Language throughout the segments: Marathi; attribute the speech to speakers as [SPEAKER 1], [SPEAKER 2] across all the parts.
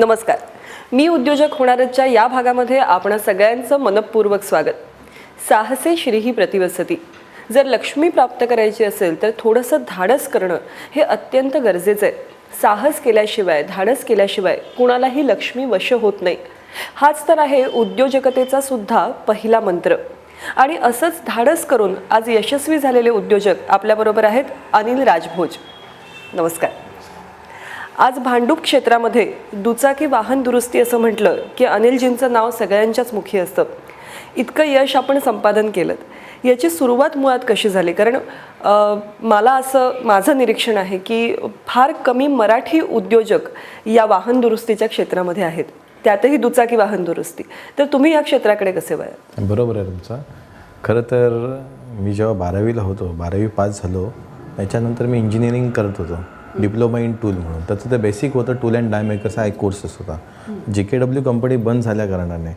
[SPEAKER 1] नमस्कार. मी उद्योजक होणारच्या या भागामध्ये आपण सगळ्यांचं मनपूर्वक स्वागत. साहसे श्री ही प्रतिवसती. जर लक्ष्मी प्राप्त करायची असेल तर थोडंसं धाडस करणं हे अत्यंत गरजेचं आहे. साहस केल्याशिवाय धाडस केल्याशिवाय कुणालाही लक्ष्मी वश होत नाही. हाच तर आहे उद्योजकतेचा सुद्धा पहिला मंत्र. आणि असंच धाडस करून आज यशस्वी झालेले उद्योजक आपल्याबरोबर आहेत अनिल राजभोज. नमस्कार. आज भांडूप क्षेत्रामध्ये दुचाकी वाहन दुरुस्ती असं म्हटलं की अनिलजींचं नाव सगळ्यांच्याच मुखी असतं. इतकं यश आपण संपादन केलं. याची सुरुवात मुळात कशी झाली? कारण मला असं माझं निरीक्षण आहे की फार कमी मराठी उद्योजक या वाहन दुरुस्तीच्या क्षेत्रामध्ये आहेत. त्यातही दुचाकी वाहन दुरुस्ती. तर तुम्ही या क्षेत्राकडे कसे वळाल
[SPEAKER 2] बरोबर आहे तुमचं. खरं तर मी जेव्हा बारावीला होतो बारावी पास झालो त्याच्यानंतर मी इंजिनिअरिंग करत होतो. डिप्लोमा इन टूल म्हणून. त्याचं ते बेसिक होतं टूल अँड डायमेकर्स हा एक कोर्सच होता. जे के डब्ल्यू कंपनी बंद झाल्या कारणाने.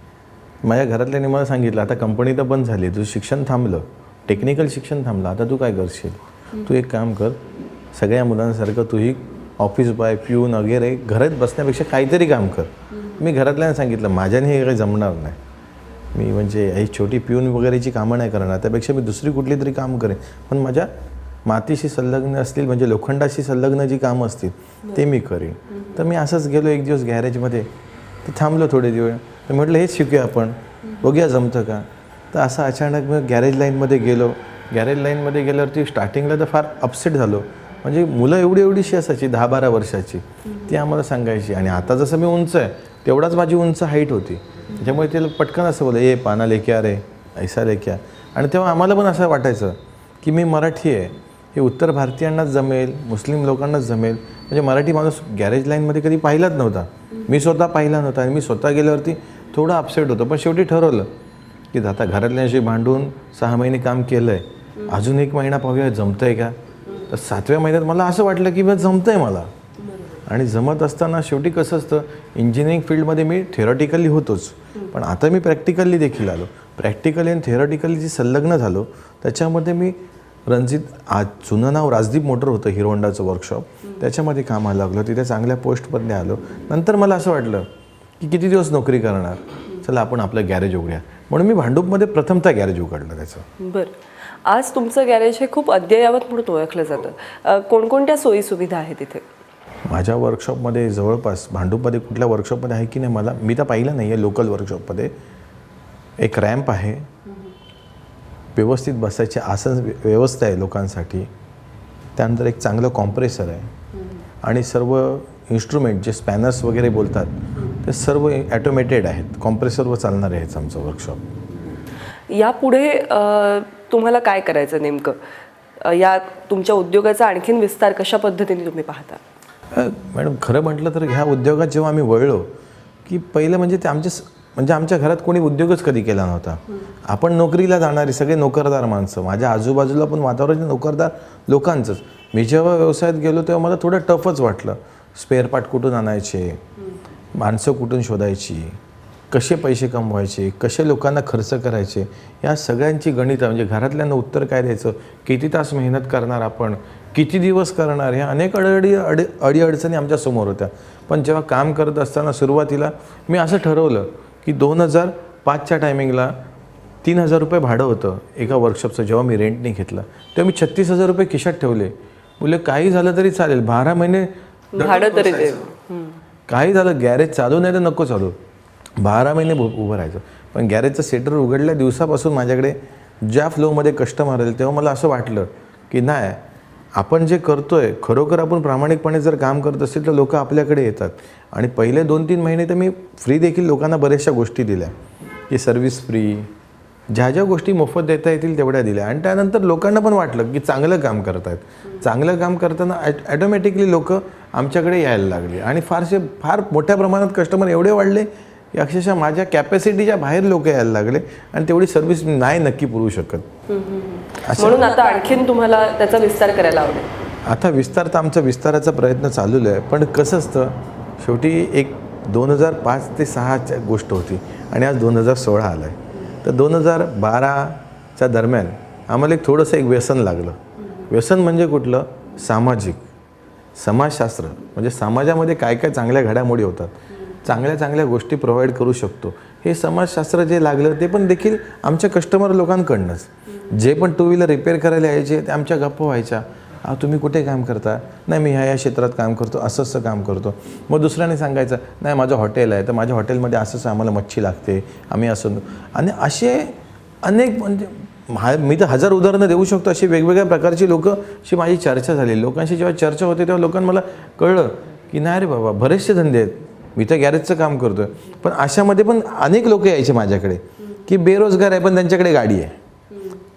[SPEAKER 2] माझ्या घरातल्याने मला सांगितलं आता कंपनी तर बंद झाली तुझं शिक्षण थांबलं. टेक्निकल शिक्षण थांबलं आता तू काय करशील? तू एक काम कर सगळ्या मुलांसारखं तूही ऑफिस बाय प्यून वगैरे घरात बसण्यापेक्षा काहीतरी काम कर. मी घरातल्यानं सांगितलं माझ्याने हे काही जमणार नाही. मी म्हणजे ही छोटी पिऊन वगैरेची कामं नाही करणार त्यापेक्षा मी दुसरी कुठली तरी काम करेन. पण माझ्या मातीशी संलग्न असतील म्हणजे लोखंडाशी संलग्न जी कामं असतील ते मी करेन. तर मी असंच गेलो एक दिवस गॅरेजमध्ये. तर थांबलो थोडे दिवस. तर म्हटलं हेच शिकूया आपण. बघूया जमतं का? तर असं अचानक मग गॅरेज लाईनमध्ये गेलो. गॅरेज लाईनमध्ये गेल्यावरती स्टार्टिंगला तर फार अपसेट झालो. म्हणजे मुलं एवढी एवढीशी असायची दहा बारा वर्षाची. ती आम्हाला सांगायची. आणि आता जसं मी उंच आहे तेवढाच माझी उंच हाईट होती. त्याच्यामुळे तिला पटकन असं बोललं ए पाना लेख्या रे ऐसा लेख्या आणि तेव्हा आम्हाला पण असं वाटायचं की मी मराठी आहे. हे उत्तर भारतीयांनाच जमेल मुस्लिम लोकांनाच जमेल. म्हणजे मराठी माणूस गॅरेज लाईनमध्ये कधी पाहिलाच नव्हता. मी स्वतः पाहिला नव्हता आणि मी स्वतः गेल्यावरती थोडं अपसेट होतो. पण शेवटी ठरवलं की आता घरातल्यांशी भांडून सहा महिने काम केलं आहे अजून एक महिना पाहूया जमतं आहे का? तर सातव्या महिन्यात मला असं वाटलं की बस जमतं आहे मला. आणि जमत असताना शेवटी कसं असतं इंजिनिअरिंग फील्डमध्ये मी थेरॉटिकली होतोच. पण आता मी प्रॅक्टिकली देखील आलो. प्रॅक्टिकली आणि थेरॉटिकली जी संलग्न झालो त्याच्यामध्ये मी रणजित आज जुनं नाव राजदीप मोटर होतं हिरो होंडाचं वर्कशॉप त्याच्यामध्ये कामाला लागलो. तिथे चांगल्या पोस्टमध्ये आलो. नंतर मला असं वाटलं की किती दिवस नोकरी करणार? चला आपण आपलं गॅरेज उघडूया. म्हणून मी भांडूपमध्ये प्रथमतः गॅरेज उघडलं त्याचं.
[SPEAKER 1] बरं. आज तुमचं गॅरेज हे खूप अद्ययावत म्हणून ओळखलं जातं. कोणकोणत्या सोयी सुविधा आहेत इथे?
[SPEAKER 2] माझ्या वर्कशॉपमध्ये जवळपास भांडूपमध्ये कुठल्या वर्कशॉपमध्ये आहे की नाही मला मी तर पाहिलं नाही आहे लोकल वर्कशॉपमध्ये एक रॅम्प आहे. व्यवस्थित बसायची आसन व्य- व्यवस्था आहे लोकांसाठी. त्यानंतर एक चांगलं कॉम्प्रेसर आहे. आणि सर्व इन्स्ट्रुमेंट जे स्पॅनर्स वगैरे बोलतात ते सर्व ॲटोमेटेड आहेत. कॉम्प्रेसरवर चालणारे आहेत आमचं वर्कशॉप
[SPEAKER 1] यापुढे तुम्हाला काय करायचं नेमकं? या तुमच्या उद्योगाचा आणखीन विस्तार कशा पद्धतीने तुम्ही पाहता?
[SPEAKER 2] मॅडम खरं म्हटलं तर ह्या उद्योगात जेव्हा आम्ही वळलो की पहिलं म्हणजे ते आमचे म्हणजे आमच्या घरात कोणी उद्योगच कधी केला नव्हता. आपण नोकरीला जाणारी सगळे नोकरदार माणसं. माझ्या आजूबाजूला पण वातावरण नोकरदार लोकांचंच. मी जेव्हा व्यवसायात गेलो तेव्हा मला थोडं टफच वाटलं. स्पेअर पार्ट कुठून आणायचे? माणसं कुठून शोधायची? कसे पैसे कमवायचे? कसे लोकांना खर्च करायचे? या सगळ्यांची गणितं म्हणजे घरातल्यांना उत्तर काय द्यायचं? किती तास मेहनत करणार आपण? किती दिवस करणार? ह्या अनेक अडअडी अडी अडीअडचणी आमच्यासमोर होत्या. पण जेव्हा काम करत असताना सुरुवातीला मी असं ठरवलं की दोन हजार पाचच्या टायमिंगला तीन हजार रुपये भाडं होतं. एका वर्कशॉपचं जेव्हा मी रेंटने घेतलं तेव्हा मी छत्तीस हजार रुपये खिशात ठेवले. बोलले काही झालं तरी चालेल. बारा महिने
[SPEAKER 1] भाडं तरी
[SPEAKER 2] काही झालं गॅरेज चालू नाही तर नको चालू. बारा महिने उभं राहायचं. पण गॅरेजचं सेटर उघडल्या दिवसापासून माझ्याकडे ज्या फ्लोमध्ये कस्टमर आले तेव्हा मला असं वाटलं की नाही आपण जे करतोय खरोखर आपण प्रामाणिकपणे जर काम करत असेल तर लोक आपल्याकडे येतात. आणि पहिले दोन तीन महिने तर मी फ्री देखील लोकांना बऱ्याचशा गोष्टी दिल्या. की सर्व्हिस फ्री ज्या ज्या गोष्टी मोफत देता येतील तेवढ्या दिल्या. आणि त्यानंतर लोकांना पण वाटलं की चांगलं काम करत आहेत चांगलं काम करताना ॲट ॲटोमॅटिकली लोक आमच्याकडे यायला लागले. आणि फारसे फार मोठ्या प्रमाणात कस्टमर एवढे वाढले अक्षरशः माझ्या कॅपॅसिटीच्या बाहेर लोक यायला लागले आणि तेवढी सर्व्हिस मी नाही नक्की पुरवू शकत.
[SPEAKER 1] म्हणून आता आणखीन तुम्हाला त्याचा विस्तार करायला आवडेल.
[SPEAKER 2] आता विस्तार तर आमचा विस्ताराचा प्रयत्न चालू आहे पण कसं असतं शेवटी एक दोन हजार पाच ते सहाच्या गोष्ट होती आणि आज दोन हजार सोळा आलं आहे तर दोन हजार बाराच्या दरम्यान आम्हाला एक थोडंसं एक व्यसन लागलं. व्यसन म्हणजे कुठलं? सामाजिक. समाजशास्त्र. म्हणजे समाजामध्ये काय काय चांगल्या घडामोडी होतात. चांगल्या चांगल्या गोष्टी प्रोव्हाइड करू शकतो. हे समाजशास्त्र जे लागलं ते पण देखील आमच्या कस्टमर लोकांकडनंच. जे पण टू व्हीलर रिपेअर करायला यायचे ते आमच्या गप्पा व्हायच्या. तुम्ही कुठे काम करता? नाही मी ह्या या क्षेत्रात काम करतो असं असं काम करतो. मग दुसऱ्याने सांगायचं नाही माझं हॉटेल आहे तर माझ्या हॉटेलमध्ये असं असं आम्हाला मच्छी लागते आम्ही असं आणि असे अनेक म्हणजे हा मी तर हजार उदाहरणं देऊ शकतो अशी वेगवेगळ्या प्रकारची लोकशी माझी चर्चा झाली. लोकांशी जेव्हा चर्चा होते तेव्हा लोकांना मला कळलं की नाही रे बाबा बरेचसे धंदे आहेत. मी तर गॅरेजचं काम करतो आहे पण अशामध्ये पण अनेक लोक यायचे माझ्याकडे की बेरोजगार आहे पण त्यांच्याकडे गाडी आहे.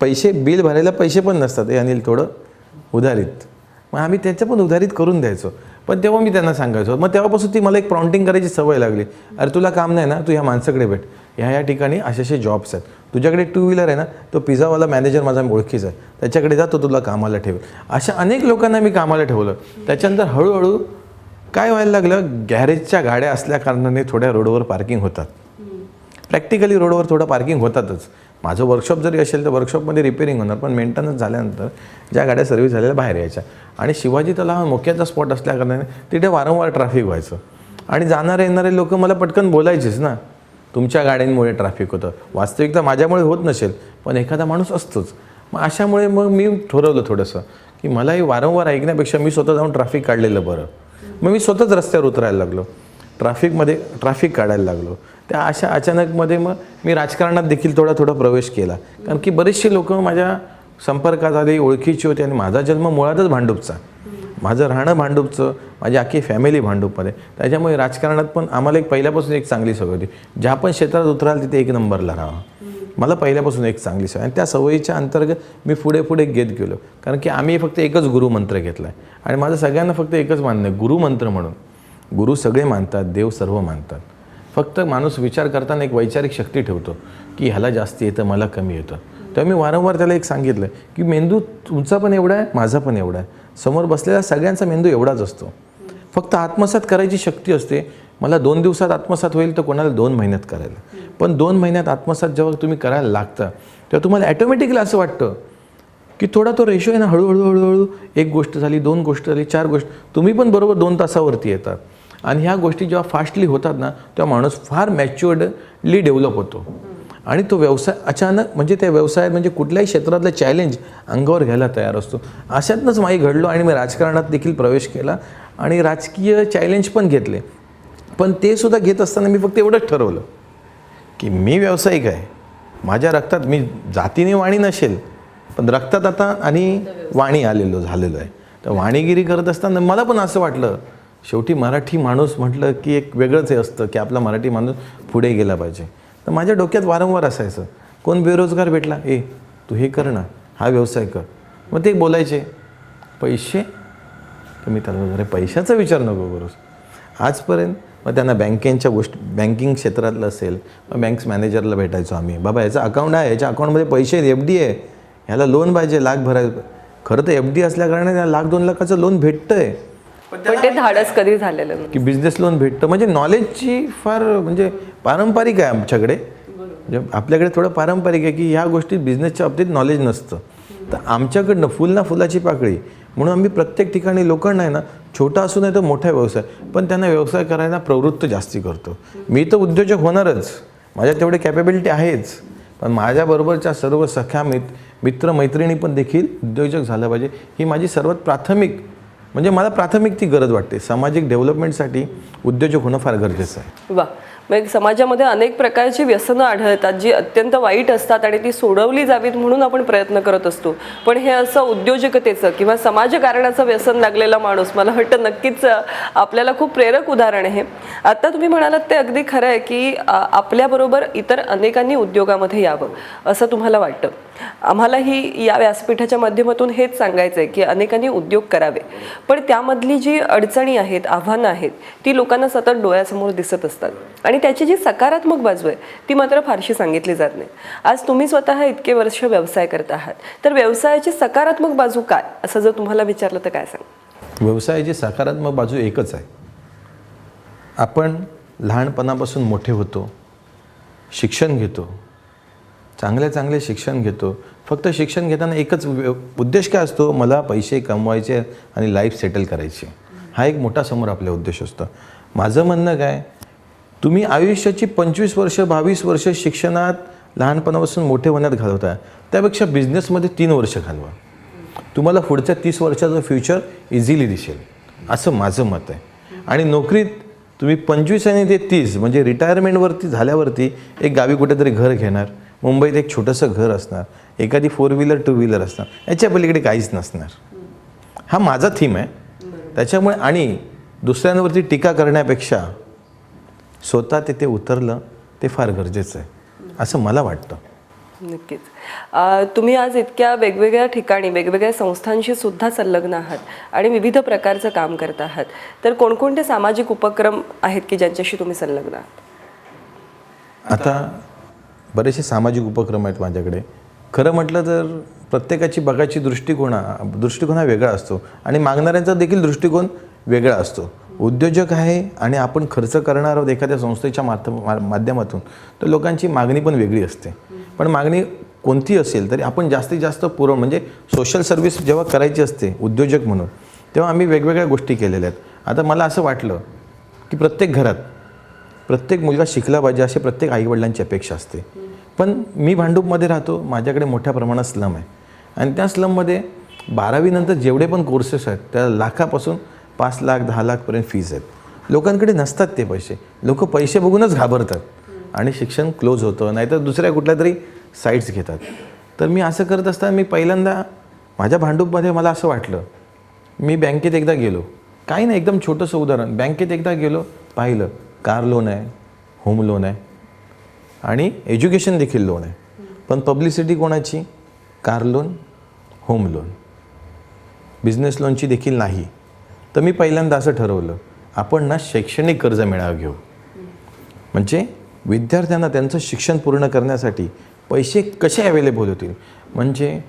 [SPEAKER 2] पैसे बिल भरायला पैसे पण नसतात. हे अनिल थोडं उधारीत. मग आम्ही त्याचं पण उधारीत करून द्यायचो. पण तेव्हा मी त्यांना सांगायचो. मग तेव्हापासून ती मला एक प्रॉन्टिंग करायची सवय लागली. अरे तुला काम नाही ना तू ह्या माणसाकडे भेट. ह्या ह्या ठिकाणी असे असे जॉब्स आहेत. तुझ्याकडे टू व्हीलर आहे ना तो पिझावाला मॅनेजर माझा ओळखीचा आहे. त्याच्याकडे जा तो तुला कामाला ठेवेल. अशा अनेक लोकांना मी कामाला ठेवलं. त्याच्यानंतर हळूहळू काय व्हायला लागलं? गॅरेजच्या गाड्या असल्या कारणाने थोड्या रोडवर पार्किंग होतात. प्रॅक्टिकली रोडवर थोडं पार्किंग होतातच. माझं वर्कशॉप जरी असेल तर वर्कशॉपमध्ये रिपेरिंग होणार पण मेंटेनन्स झाल्यानंतर ज्या गाड्या सर्व्हिस झालेल्या बाहेर यायच्या. आणि शिवाजी तलाव हा मोक्याचा स्पॉट असल्या कारणाने तिथे वारंवार ट्रॅफिक व्हायचं. आणि जाणारे येणारे लोक मला पटकन बोलायचेच ना. तुमच्या गाड्यांमुळे ट्रॅफिक होतं. वास्तविकता माझ्यामुळे होत नसेल पण एखादा माणूस असतोच. मग अशामुळे मग मी ठरवलं थोडंसं की मलाही वारंवार ऐकण्यापेक्षा मी स्वतः जाऊन ट्रॅफिक काढलेलं बरं. मग मी स्वतःच रस्त्यावर उतरायला लागलो. ट्रॅफिकमध्ये ट्रॅफिक काढायला लागलो. त्या अशा अचानकमध्ये मग मी राजकारणात देखील थोडा थोडा प्रवेश केला. कारण की बरेचसे लोक माझ्या संपर्कात आले ओळखीची होती आणि माझा जन्म मुळातच भांडूपचा. माझं राहणं भांडूपचं माझी अख्खी फॅमिली भांडूपमध्ये. त्याच्यामुळे राजकारणात पण आम्हाला एक पहिल्यापासून एक चांगली सवय होती. ज्या पण क्षेत्रात उतराल तिथे एक नंबरला राहावं मला पहिल्यापासून एक चांगली सवय. आणि त्या सवयीच्या अंतर्गत मी पुढे पुढे घेत गेलो. कारण की आम्ही फक्त एकच गुरुमंत्र घेतला आहे आणि माझं सगळ्यांना फक्त एकच मान्य आहे गुरुमंत्र म्हणून. गुरु सगळे मानतात देव सर्व मानतात. फक्त माणूस विचार करताना एक वैचारिक शक्ती ठेवतो की ह्याला जास्त येतं मला कमी येतं. तेव्हा मी वारंवार त्याला एक सांगितलं की मेंदू तुमचा पण एवढा आहे माझा पण एवढा आहे. समोर बसलेला सगळ्यांचा मेंदू एवढाच असतो. फक्त आत्मसात करायची शक्ती असते मला दोन दिवसात आत्मसात होईल तर कोणाला दोन महिन्यात करायला पण दोन महिन्यात आत्मसात जेव्हा तुम्ही करायला लागता तेव्हा तुम्हाला ॲटोमॅटिकली असं वाटतं की थोडा तो रेशो आहे ना हळूहळू हळूहळू एक गोष्ट झाली दोन गोष्ट झाली चार गोष्ट तुम्ही पण बरोबर दोन तासावरती येतात. आणि ह्या गोष्टी जेव्हा फास्टली होतात ना तेव्हा माणूस फार मॅच्युअर्डली डेव्हलप होतो. आणि तो व्यवसाय अचानक म्हणजे त्या व्यवसायात म्हणजे कुठल्याही क्षेत्रातलं चॅलेंज अंगावर घ्यायला तयार असतो. अशातनंच माही घडलो आणि मी राजकारणात देखील प्रवेश केला आणि राजकीय चॅलेंज पण घेतले. पण ते सुद्धा घेत असताना मी फक्त एवढंच ठरवलं की मी व्यावसायिक आहे. माझ्या रक्तात मी जातीने वाणी नसेल पण रक्तात आता आणि वाणी आलेलो झालेलो आहे. तर वाणीगिरी करत असताना मला पण असं वाटलं शेवटी मराठी माणूस म्हटलं की एक वेगळंच हे असतं की आपला मराठी माणूस पुढे गेला पाहिजे. तर माझ्या डोक्यात वारंवार असायचं कोण बेरोजगार भेटला? ए तू हे कर ना हा व्यवसाय कर. मग ते बोलायचे पैसे? तर मी त्याला अरे पैशाचा विचार नको करूस. आजपर्यंत मग त्यांना बँकेच्या गोष्टी बँकिंग क्षेत्रातलं असेल मग बँक्स मॅनेजरला भेटायचो आम्ही. बाबा याचं अकाउंट आहे याच्या अकाउंटमध्ये पैसे एफ डी आहे. ह्याला लोन पाहिजे लाख भरायला खरं तर एफ डी असल्याकारणे त्याला लाख दोन लाखाचं लोन भेटतं आहे
[SPEAKER 1] पण ते धाडस कधी झालेलं नाही.
[SPEAKER 2] की बिझनेस लोन भेटतं. म्हणजे नॉलेजची फार म्हणजे पारंपरिक आहे आमच्याकडे. म्हणजे आपल्याकडे थोडं पारंपरिक आहे की ह्या गोष्टी बिझनेसच्या बाबतीत नॉलेज नसतं. तर आमच्याकडनं फुल ना फुलाची पाकळी. म्हणून आम्ही प्रत्येक ठिकाणी लोकांना आहे ना छोटा असू नाही तर मोठा व्यवसाय. पण त्यांना व्यवसाय करायला प्रवृत्त जास्ती करतो. मी तर उद्योजक होणारच. माझ्या तेवढे कॅपेबिलिटी आहेच. पण माझ्याबरोबरच्या सर्व सख्या मित मित्र मैत्रिणी पण देखील उद्योजक झालं पाहिजे. ही माझी सर्वात प्राथमिक म्हणजे मला प्राथमिक ती गरज वाटते. सामाजिक डेव्हलपमेंटसाठी उद्योजक होणं फार गरजेचं आहे.
[SPEAKER 1] वा. मग समाजामध्ये अनेक प्रकारची व्यसनं आढळतात जी अत्यंत वाईट असतात आणि ती सोडवली जावीत म्हणून आपण प्रयत्न करत असतो. पण हे असं उद्योजकतेचं किंवा समाजकारणाचं व्यसन लागलेला माणूस मला वाटतं नक्कीच आपल्याला खूप प्रेरक उदाहरण आहे. आता तुम्ही म्हणालात ते अगदी खरं आहे की आपल्याबरोबर इतर अनेकांनी उद्योगामध्ये यावं असं तुम्हाला वाटतं? आम्हालाही या व्यासपीठाच्या माध्यमातून हेच सांगायचं आहे की अनेकांनी उद्योग करावे. पण त्यामधली जी अडचणी आहेत आव्हानं आहेत ती लोकांना सतत डोळ्यासमोर दिसत असतात. आणि त्याची जी सकारात्मक बाजू आहे ती मात्र फारशी सांगितली जात नाही. आज तुम्ही स्वतः इतके वर्ष व्यवसाय करत आहात. तर व्यवसायाची सकारात्मक बाजू काय? असं जर तुम्हाला विचारलं तर काय सांग
[SPEAKER 2] व्यवसायाची सकारात्मक बाजू एकच आहे. आपण लहानपणापासून मोठे होतो शिक्षण घेतो चांगले चांगले शिक्षण घेतो. फक्त शिक्षण घेताना एकच उद्देश काय असतो? मला पैसे कमवायचे आणि लाईफ सेटल करायची. हा एक मोठा समोर आपला उद्देश असतो. माझं म्हणणं काय? तुम्ही आयुष्याची पंचवीस वर्ष बावीस वर्ष शिक्षणात लहानपणापासून मोठे होण्यात घालवता. त्यापेक्षा बिझनेसमध्ये तीन वर्ष घालवा. तुम्हाला पुढच्या तीस वर्षाचं फ्युचर इझिली दिसेल. असं माझं मत आहे. आणि नोकरीत तुम्ही पंचवीस आणि ते तीस म्हणजे रिटायरमेंटवरती झाल्यावरती एक गावी कुठेतरी घर घेणार. मुंबईत एक छोटंसं घर असणार एखादी फोर व्हीलर टू व्हीलर असणार याच्या पलीकडे काहीच नसणार. हा माझा थीम आहे. त्याच्यामुळे आणि दुसऱ्यांवरती टीका करण्यापेक्षा स्वतः तिथे उतरलं ते फार गरजेचं आहे. असं मला वाटतं.
[SPEAKER 1] नक्कीच. तुम्ही आज इतक्या वेगवेगळ्या ठिकाणी वेगवेगळ्या संस्थांशी सुद्धा संलग्न आहात आणि विविध प्रकारचं काम करत आहात. तर कोणकोणते सामाजिक उपक्रम आहेत की ज्यांच्याशी तुम्ही संलग्न आहात?
[SPEAKER 2] आता बरेचसे सामाजिक उपक्रम आहेत माझ्याकडे. खरं म्हटलं तर प्रत्येकाची बघायची दृष्टिकोना दृष्टिकोन हा वेगळा असतो. आणि मागणाऱ्यांचा देखील दृष्टिकोन वेगळा असतो. उद्योजक आहे आणि आपण खर्च करणार आहोत एखाद्या संस्थेच्या माध्यम मा- माध्यमातून तर लोकांची मागणी पण वेगळी असते. पण मागणी कोणती असेल तरी आपण जास्तीत जास्त पुरवण म्हणजे सोशल सर्व्हिस जेव्हा करायची असते उद्योजक म्हणून तेव्हा आम्ही वेगवेगळ्या गोष्टी केलेल्या आहेत. आता मला असं वाटलं की प्रत्येक घरात प्रत्येक मुलगा शिकला पाहिजे अशी प्रत्येक आईवडिलांची अपेक्षा असते. पण मी भांडूपमध्ये राहतो माझ्याकडे मोठ्या प्रमाणात स्लम आहे. आणि त्या स्लममध्ये बारावीनंतर जेवढे पण कोर्सेस आहेत त्या लाखापासून पाच लाख दहा लाखपर्यंत फीज आहेत. लोकांकडे नसतात ते पैसे. लोक पैसे बघूनच घाबरतात. आणि शिक्षण क्लोज होतं नाहीतर दुसऱ्या कुठल्या तरी साईट्स घेतात. तर मी असं करत असताना मी पहिल्यांदा माझ्या भांडूपमध्ये मला असं वाटलं मी बँकेत एकदा गेलो. काही नाही एकदम छोटंसं उदाहरण. बँकेत एकदा गेलो पाहिलं कार लोन आहे होम लोन आहे. आणि एज्युकेशन देखील लोन आहे. पण पब्लिसिटी कोणाची? Car loan home loan business लोनची देखील नाही. तर मी पहिल्यांदा असं ठरवलं आपण ना शैक्षणिक कर्ज मेळावा घेऊ. म्हणजे विद्यार्थ्यांना त्यांचं शिक्षण पूर्ण करण्यासाठी पैसे कसे अवेलेबल होतील? म्हणजे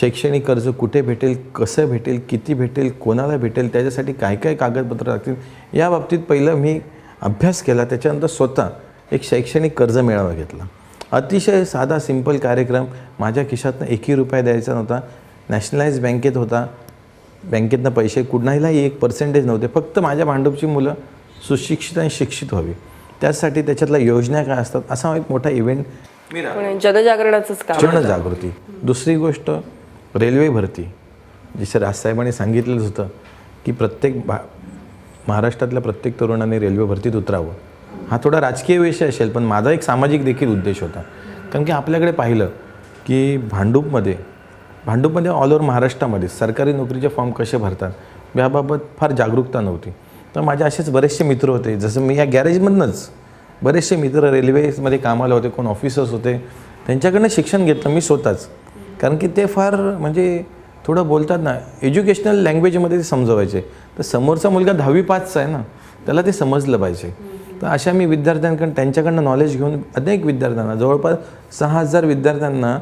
[SPEAKER 2] शैक्षणिक कर्ज कुठे भेटेल कसं भेटेल किती भेटेल कोणाला भेटेल त्याच्यासाठी काय काय कागदपत्र लागतील? या बाबतीत पहिलं मी अभ्यास केला त्याच्यानंतर स्वतः एक शैक्षणिक कर्ज मेळावा घेतला. अतिशय साधा सिंपल कार्यक्रम. माझ्या खिशातनं एकही रुपया द्यायचा नव्हता. नॅशनलाइज बँकेत होता. बँकेतनं पैसे कुणालाही एक पर्सेंटेज नव्हते. फक्त माझ्या भांडूपची मुलं सुशिक्षित आणि शिक्षित व्हावी. त्यासाठी त्याच्यातल्या योजना काय असतात? असा एक मोठा इव्हेंट
[SPEAKER 1] जनजागरणाचंच काम
[SPEAKER 2] जनजागृती दुसरी गोष्ट रेल्वे भरती. जसं राजसाहेबांनी सांगितलंच होतं की प्रत्येक भा महाराष्ट्रातल्या प्रत्येक तरुणाने रेल्वे भरतीत उतरावं. हा थोडा राजकीय विषय असेल पण माझा एक सामाजिक देखील उद्देश होता. कारण की आपल्याकडे पाहिलं की भांडूपमध्ये भांडूपमध्ये ऑल ओव्हर महाराष्ट्रामध्ये सरकारी नोकरीचे फॉर्म कसे भरतात याबाबत फार जागरूकता नव्हती. तर माझे असेच बरेचसे मित्र होते जसं मी या गॅरेजमधनंच बरेचसे मित्र रेल्वेमध्ये कामाला होते कोण ऑफिसर्स होते त्यांच्याकडनं शिक्षण घेतलं मी स्वतःच. कारण की ते फार म्हणजे थोडं बोलतात ना एज्युकेशनल लँग्वेजमध्ये ते समजवायचे. तर समोरचा मुलगा दहावी पाचचा आहे ना त्याला ते समजलं पाहिजे. तर अशा मी विद्यार्थ्यांकडून त्यांच्याकडनं नॉलेज घेऊन अनेक विद्यार्थ्यांना जवळपास सहा हजार विद्यार्थ्यांना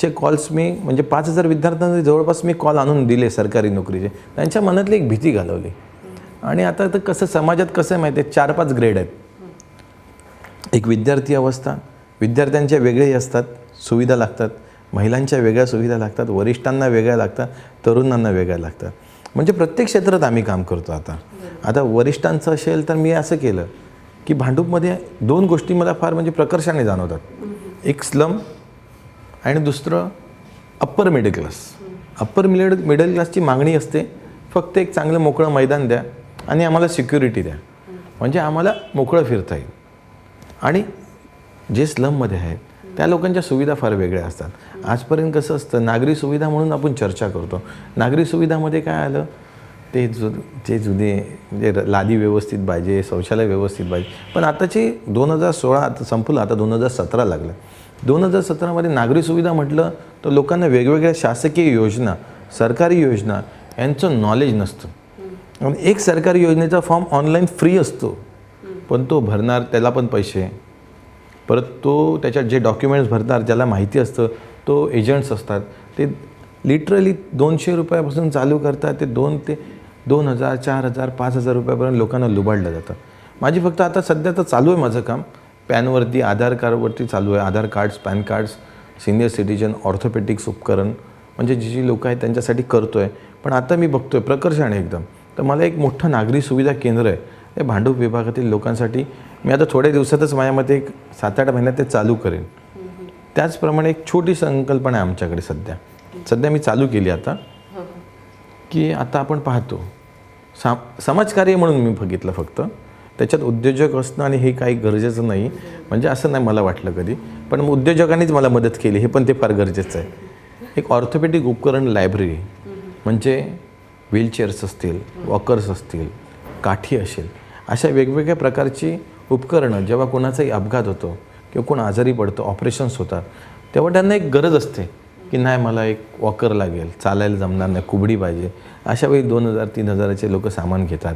[SPEAKER 2] चे कॉल्स मी म्हणजे पाच हजार विद्यार्थ्यांना जवळपास मी कॉल आणून दिले सरकारी नोकरीचे. त्यांच्या मनातली एक भीती घालवली. आणि आता तर कसं समाजात कसं आहे माहिती आहे? चार पाच ग्रेड आहेत. एक विद्यार्थी अवस्था विद्यार्थ्यांच्या वेगळेही असतात सुविधा लागतात. महिलांच्या वेगळ्या सुविधा लागतात वरिष्ठांना वेगळ्या लागतात तरुणांना वेगळ्या लागतात. म्हणजे प्रत्येक क्षेत्रात आम्ही काम करतो आता. आता वरिष्ठांचं असेल तर मी असं केलं. की भांडूपमध्ये दोन गोष्टी मला फार म्हणजे प्रकर्षाने जाणवतात. एक स्लम आणि दुसरं upper middle class upper middle middle क्लासची मागणी असते फक्त एक चांगलं मोकळं मैदान द्या आणि आम्हाला सिक्युरिटी द्या. म्हणजे आम्हाला मोकळं फिरता येईल. आणि जे स्लममध्ये आहेत त्या लोकांच्या सुविधा फार वेगळ्या असतात. आजपर्यंत कसं असतं नागरी सुविधा म्हणून आपण चर्चा करतो. नागरी सुविधामध्ये काय आलं ते जु जे जुने म्हणजे लादी व्यवस्थित पाहिजे शौचालय व्यवस्थित पाहिजे. पण आताची दोन हजार सोळा आता संपलं आता दोन हजार सतरा लागलं. दोन हजार सतरामध्ये नागरी सुविधा म्हटलं तर लोकांना वेगवेगळ्या शासकीय योजना सरकारी योजना यांचं नॉलेज नसतं. आणि एक सरकारी योजनेचा फॉर्म ऑनलाईन फ्री असतो. पण तो भरणार त्याला पण पैसे. परत तो त्याच्यात जे डॉक्युमेंट्स भरणार ज्याला माहिती असतं तो एजंट्स असतात. ते लिटरली दोनशे रुपयापासून चालू करतात ते दोन ते दोन हजार चार हजार पाच हजार रुपयापर्यंत लोकांना लुबाडलं जातं. माझी फक्त आता सध्या तर चालू आहे माझं काम. पॅनवरती आधार कार्डवरती चालू आहे. Aadhaar cards PAN cards senior citizen orthopaedics उपकरण. म्हणजे जी जी लोकं आहेत त्यांच्यासाठी करतो आहे पण आता मी बघतो आहे प्रकर्षाने एकदम. तर मला एक मोठं नागरी सुविधा केंद्र आहे. हे भांडूप विभागातील लोकांसाठी मी आता थोड्या दिवसातच माझ्या मते एक सात आठ महिन्यात ते चालू करेन. त्याचप्रमाणे एक छोटी संकल्पना आहे आमच्याकडे सध्या. सध्या मी चालू केली आता. की आता आपण पाहतो. सा समाजकार्य म्हणून मी बघितलं फक्त. त्याच्यात उद्योजक असणं आणि हे काही गरजेचं नाही. म्हणजे असं नाही मला वाटलं कधी. पण उद्योजकांनीच मला मदत केली. हे पण ते फार गरजेचं आहे. एक ऑर्थोपेडिक उपकरण लायब्ररी म्हणजे व्हीलचेअर्स असतील वॉकर्स असतील काठी असेल अशा वेगवेगळ्या प्रकारची उपकरणं जेव्हा कोणाचाही अपघात होतो किंवा कोण आजारी पडतो ऑपरेशन्स होतात तेव्हा त्यांना एक गरज असते की नाही मला एक वॉकर लागेल चालायला जमणार नाही कुबडी पाहिजे. अशा वेळी दोन हजार तीन हजाराचे लोक सामान घेतात.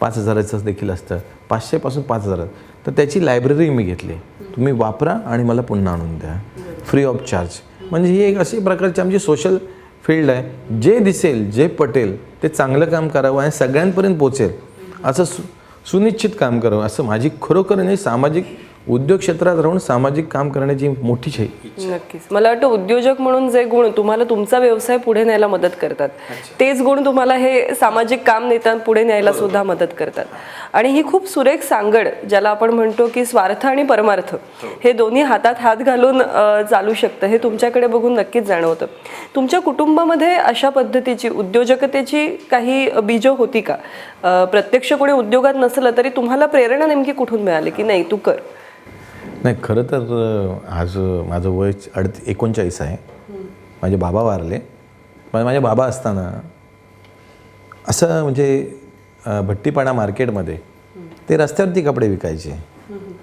[SPEAKER 2] पाच हजाराचं देखील असतं. पाचशेपासून पाच हजार. तर त्याची लायब्ररी मी घेतली. तुम्ही वापरा आणि मला पुन्हा आणून द्या. फ्री ऑफ चार्ज म्हणजे ही एक अशी प्रकारची आमची सोशल फील्ड आहे. जे दिसेल जे पटेल ते चांगलं काम करावं आणि सगळ्यांपर्यंत पोचेल असं सु सुनिश्चित काम करावं. असं माझी खरोखर नाही सामाजिक उद्योग क्षेत्रात राहून सामाजिक काम करण्याची मोठी छै
[SPEAKER 1] नक्कीच. मला वाटतं उद्योजक म्हणून जे गुण तुम्हाला तुमचा व्यवसाय पुढे न्यायला मदत करतात. तेच गुण तुम्हाला हे सामाजिक काम नेताना पुढे न्यायला सुद्धा मदत करतात. आणि ही खूप सुरेख सांगड ज्याला आपण म्हणतो की स्वार्थ आणि परमार्थ हे. दोन्ही हातात हात घालून चालू शकतं हे तुमच्याकडे बघून नक्कीच जाणवतं. तुमच्या कुटुंबामध्ये अशा पद्धतीची उद्योजकतेची काही बीजं होती का? प्रत्यक्ष कोणी उद्योगात नसलं तरी तुम्हाला प्रेरणा नेमकी कुठून मिळाली की नाही तू कर.
[SPEAKER 2] नाही खरं तर आज माझं वय अडती एकोणचाळीस आहे. माझे बाबा वारले. पण माझे बाबा असताना असं म्हणजे भट्टीपाडा मार्केटमध्ये ते रस्त्यावरती कपडे विकायचे.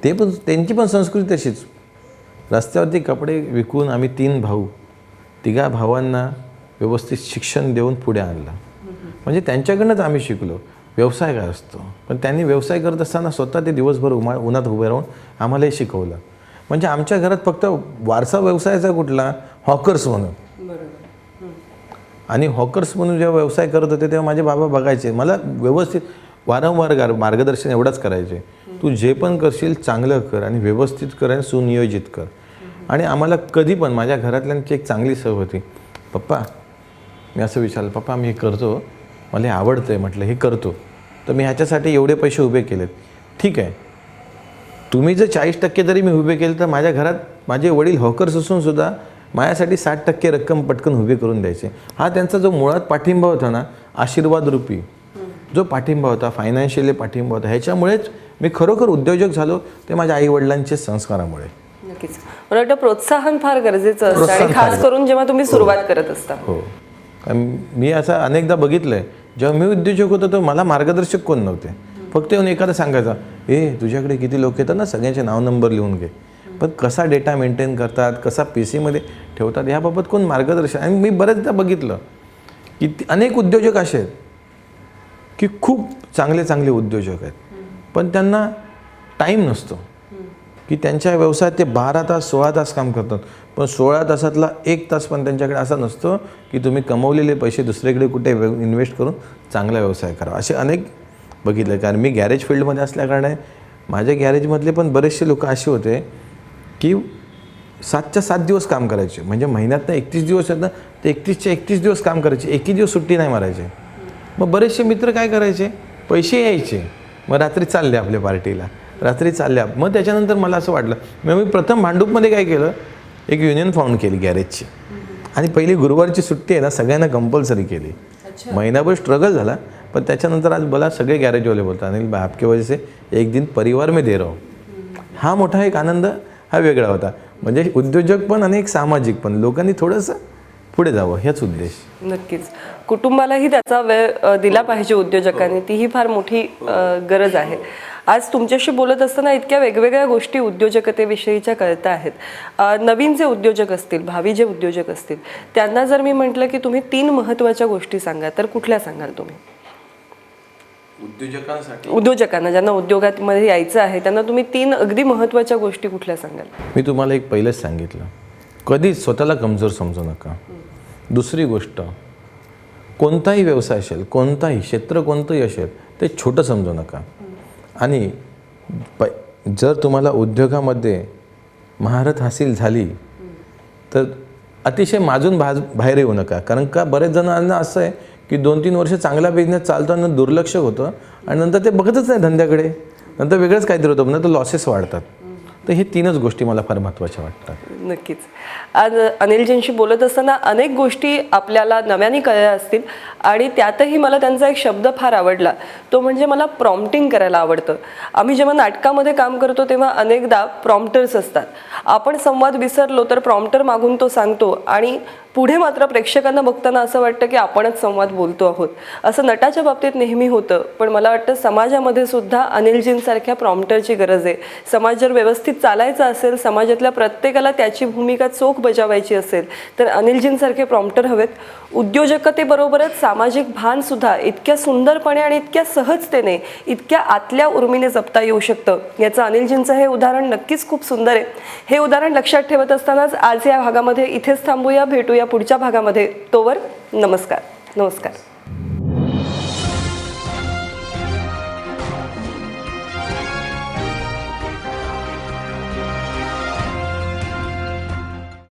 [SPEAKER 2] ते पण त्यांची पण संस्कृती तशीच. रस्त्यावरती कपडे विकून आम्ही तीन भाऊ तिघा भावांना व्यवस्थित शिक्षण देऊन पुढे आणलं. म्हणजे त्यांच्याकडनंच आम्ही शिकलो. व्यवसाय काय असतो? पण त्यांनी व्यवसाय करत असताना स्वतः ते दिवसभर उमा उन्हात उभे राहून आम्हाला हे शिकवलं. म्हणजे आमच्या घरात फक्त वारसा व्यवसायाचा कुठला? हॉकर्स म्हणून. आणि हॉकर्स म्हणून जेव्हा व्यवसाय करत होते तेव्हा माझे बाबा बघायचे मला व्यवस्थित वारंवार गार मार्गदर्शन एवढंच करायचे. तू जे पण करशील चांगलं कर आणि व्यवस्थित कर आणि सुनियोजित कर. आणि आम्हाला कधी पण माझ्या घरातल्यांची एक चांगली सवय होती. पप्पा मी असं विचारलं पप्पा मी हे करतो. मला हे आवडतं आहे म्हटलं हे करतो. तर मी ह्याच्यासाठी एवढे पैसे उभे केलेत. ठीक आहे. तुम्ही जर चाळीस टक्के जरी मी उभे केले तर माझ्या घरात माझे वडील हॉकर्स असून सुद्धा माझ्यासाठी साठ टक्के रक्कम पटकन उभी करून द्यायचे. हा त्यांचा जो मुळात पाठिंबा होता ना आशीर्वाद रूपी जो पाठिंबा होता फायनान्शियली पाठिंबा होता ह्याच्यामुळेच मी खरोखर उद्योजक झालो ते माझ्या आईवडिलांच्या संस्कारामुळे.
[SPEAKER 1] नक्कीच. मला वाटतं प्रोत्साहन फार गरजेचं असतं आणि खास करून जेव्हा तुम्ही सुरुवात करत असता.
[SPEAKER 2] हो. मी असं अनेकदा बघितलं आहे जेव्हा मी उद्योजक होतो तर मला मार्गदर्शक कोण नव्हते. फक्त येऊन एखादा सांगायचा ए तुझ्याकडे किती लोक येतात ना सगळ्यांचे नाव नंबर लिहून घे. पण कसा डेटा मेंटेन करतात कसा पी सीमध्ये ठेवतात याबाबत कोण मार्गदर्शन? आणि मी बऱ्याचदा बघितलं की अनेक उद्योजक असे आहेत की खूप चांगले चांगले उद्योजक आहेत. पण त्यांना टाईम नसतो. की त्यांच्या व्यवसायात ते बारा तास सोळा तास काम करतात. पण सोळा तासातला एक तास पण त्यांच्याकडे असा नसतो की तुम्ही कमवलेले पैसे दुसरीकडे कुठे इन्व्हेस्ट करून चांगला व्यवसाय करा. असे अनेक बघितले. कारण मी गॅरेज फील्डमध्ये असल्याकारणे माझ्या गॅरेजमधले पण बरेचसे लोक असे होते की सातच्या सात दिवस काम करायचे. म्हणजे महिन्यातनं एकतीस दिवस आहेत ना ते एकतीसच्या एकतीस दिवस काम करायचे. एकही दिवस सुट्टी नाही मारायचे. मग बरेचसे मित्र काय करायचे? पैसे यायचे. मग रात्री चालले आपल्या पार्टीला रात्री चालल्या. मग त्याच्यानंतर मला असं वाटलं मग मी प्रथम भांडूपमध्ये काय केलं एक युनियन फाउंड केली गॅरेजची आणि पहिली गुरुवारची सुट्टी आहे ना सगळ्यांना कंपल्सरी केली. महिनाभर स्ट्रगल झाला पण त्याच्यानंतर आज मला सगळे गॅरेजवाले बोलतात अनिल भाई आपके वजह से एक दिन परिवार में दे रहा हूं. हा मोठा एक आनंद हा वेगळा होता. म्हणजे उद्योजक पण आणि एक सामाजिक पण लोकांनी थोडंसं पुढे जावं हेच उद्देश.
[SPEAKER 1] नक्कीच. कुटुंबालाही त्याचा वेळ दिला पाहिजे उद्योजकांनी. तीही फार मोठी गरज आहे. आज तुमच्याशी बोलत असताना इतक्या वेगवेगळ्या गोष्टी उद्योजकतेविषयीच्या कळत आहेत. नवीन जे उद्योजक असतील भावी जे उद्योजक असतील त्यांना जर मी म्हटलं की तुम्ही तीन महत्त्वाच्या गोष्टी सांगा तर कुठल्या सांगाल तुम्ही?
[SPEAKER 2] उद्योजकांसाठी?
[SPEAKER 1] उद्योजकांना ज्यांना उद्योगामध्ये यायचं आहे त्यांना तुम्ही तीन अगदी महत्त्वाच्या गोष्टी कुठल्या सांगाल?
[SPEAKER 2] मी तुम्हाला एक पहिलंच सांगितलं. कधीच स्वतःला कमजोर समजू नका. दुसरी गोष्ट कोणताही व्यवसाय असेल कोणताही क्षेत्र कोणतंही असेल ते छोटं समजू नका. आणि प जर तुम्हाला उद्योगामध्ये महारत हासिल झाली तर अतिशय माजून भाज बाहेर येऊ नका. कारण का? बरेच जणांना असं आहे की दोन तीन वर्ष चांगला बिझनेस चालताना दुर्लक्ष होतं आणि नंतर ते बघतच नाही धंद्याकडे. नंतर वेगळंच काहीतरी होतं नंतर लॉसेस वाढतात. तर हे तीनच गोष्टी मला फार महत्त्वाच्या वाटतात.
[SPEAKER 1] नक्कीच. आज अनिलजींशी बोलत असताना अनेक गोष्टी आपल्याला नव्याने कळल्या असतील आणि त्यातही मला त्यांचा एक शब्द फार आवडला. तो म्हणजे मला प्रॉम्प्टिंग करायला आवडतं. आम्ही जेव्हा नाटकामध्ये काम करतो तेव्हा अनेकदा प्रॉम्प्टर्स असतात. आपण संवाद विसरलो तर प्रॉम्प्टर मागून तो सांगतो आणि पुढे मात्र प्रेक्षकांना बघताना असं वाटतं की आपणच संवाद बोलतो आहोत. असं नटाच्या बाबतीत नेहमी होतं. पण मला वाटतं समाजामध्ये सुद्धा अनिलजींसारख्या प्रॉम्प्टरची गरज आहे. समाज जर व्यवस्थित चालायचा असेल समाजातल्या प्रत्येकाला त्याची भूमिका चोख बजावायची असेल तर अनिलजींसारखे प्रॉम्प्टर हवेत. उद्योजकतेबरोबरच सामाजिक भान सुद्धा इतक्या सुंदरपणे आणि इतक्या सहजतेने इतक्या आतल्या उर्मीने जपता येऊ शकतं. याचं अनिलजींचं हे उदाहरण नक्कीच खूप सुंदर आहे. हे उदाहरण लक्षात ठेवत असतानाच आज या भागामध्ये इथेच थांबूया. भेटूया भेटूया पुढच्या भागामध्ये तोवर नमस्कार. नमस्कार.